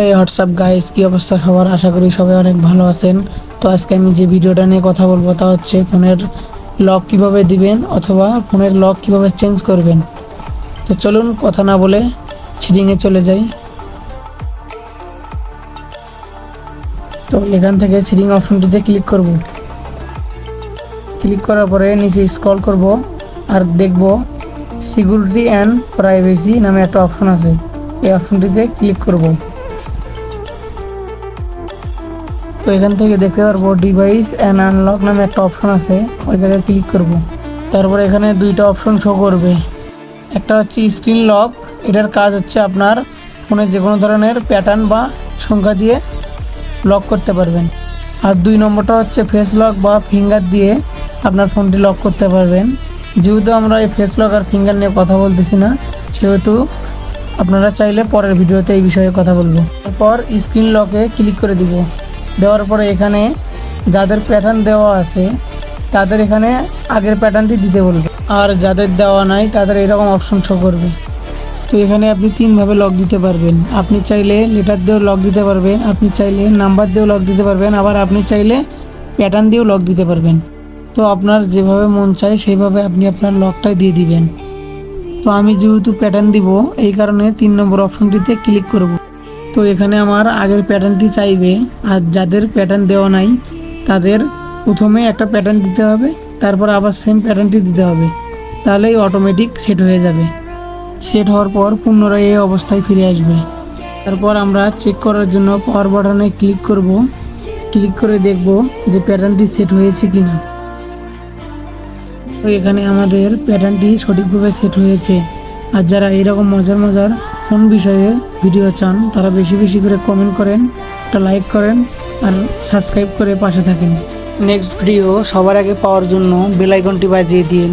এই WhatsApp guys কি অবস্থা সবার? আশা করি সবাই অনেক ভালো আছেন। তো আজকে আমি যে ভিডিওটা নিয়ে কথা বলব তা হচ্ছে ফোনের লক কীভাবে দিবেন অথবা ফোনের লক কীভাবে চেঞ্জ করবেন। তো চলুন কথা না বলে সেটিংয়ে চলে যাই। তো এখান থেকে সেটিং অপশনটিতে ক্লিক করব। ক্লিক করার পরে নিচে স্ক্রল করব আর দেখব সিকিউরিটি অ্যান্ড প্রাইভেসি নামে একটা অপশন আছে। এই অপশনটিতে ক্লিক করব। তো এখান থেকে দেখতে পারব ডিভাইস অ্যান্ড আনলক নামে একটা অপশন আছে। ওই জায়গায় ক্লিক করব। তারপর এখানে দুইটা অপশন শো করবে। একটা হচ্ছে স্ক্রিন লক এটার কাজ হচ্ছে আপনার ফোনে যে কোনো ধরনের প্যাটার্ন বা সংখ্যা দিয়ে লক করতে পারবেন। আর দুই নম্বরটা হচ্ছে ফেস লক বা ফিঙ্গার দিয়ে আপনার ফোনটি লক করতে পারবেন। যেহেতু আমরা এই ফেস লক আর ফিঙ্গার নিয়ে কথা বলতেছি না, সেহেতু আপনারা চাইলে পরের ভিডিওতে এই বিষয়ে কথা বলব। তারপর স্ক্রিন লকে ক্লিক করে দিব। দেওয়ার পরে এখানে যাদের প্যাটার্ন দেওয়া আছে, তাদের এখানে আগের প্যাটার্নটি দিতে বলবে। আর যাদের দেওয়া নাই, তাদের এরকম অপশন শো করবে। তো এখানে আপনি তিনভাবে লক দিতে পারবেন। আপনি চাইলে লেটার দিয়েও লক দিতে পারবেন, আপনি চাইলে নাম্বার দিয়েও লক দিতে পারবেন, আবার আপনি চাইলে প্যাটার্ন দিয়েও লক দিতে পারবেন। তো আপনার যেভাবে মন চায়, সেইভাবে আপনি আপনার লকটা দিয়ে দিবেন। তো আমি যেহেতু প্যাটার্ন দিব, এই কারণে তিন নম্বর অপশনটিতে ক্লিক করব। তো এখানে আমার আগের প্যাটার্নটি চাইবে। আর যাদের প্যাটার্ন দেওয়া নাই, তাদের প্রথমে একটা প্যাটার্ন দিতে হবে, তারপর আবার সেম প্যাটার্নটি দিতে হবে। তাহলেই অটোমেটিক সেট হয়ে যাবে। সেট হওয়ার পর পুনরায় এই অবস্থায় ফিরে আসবে। তারপর আমরা চেক করার জন্য পাওয়ার বাটনে ক্লিক করব। ক্লিক করে দেখব যে প্যাটার্নটি সেট হয়েছে কি না তো এখানে আমাদের প্যাটার্নটি সঠিকভাবে সেট হয়েছে। আর যারা এরকম মজার মজার ফোন বিষয়ে ভিডিও চান, তারা বেশি বেশি করে কমেন্ট করেন, একটা লাইক করেন, আর সাবস্ক্রাইব করে পাশে থাকেন। নেক্সট ভিডিও সবার আগে পাওয়ার জন্য বেলাইকনটি বাজিয়ে দিন।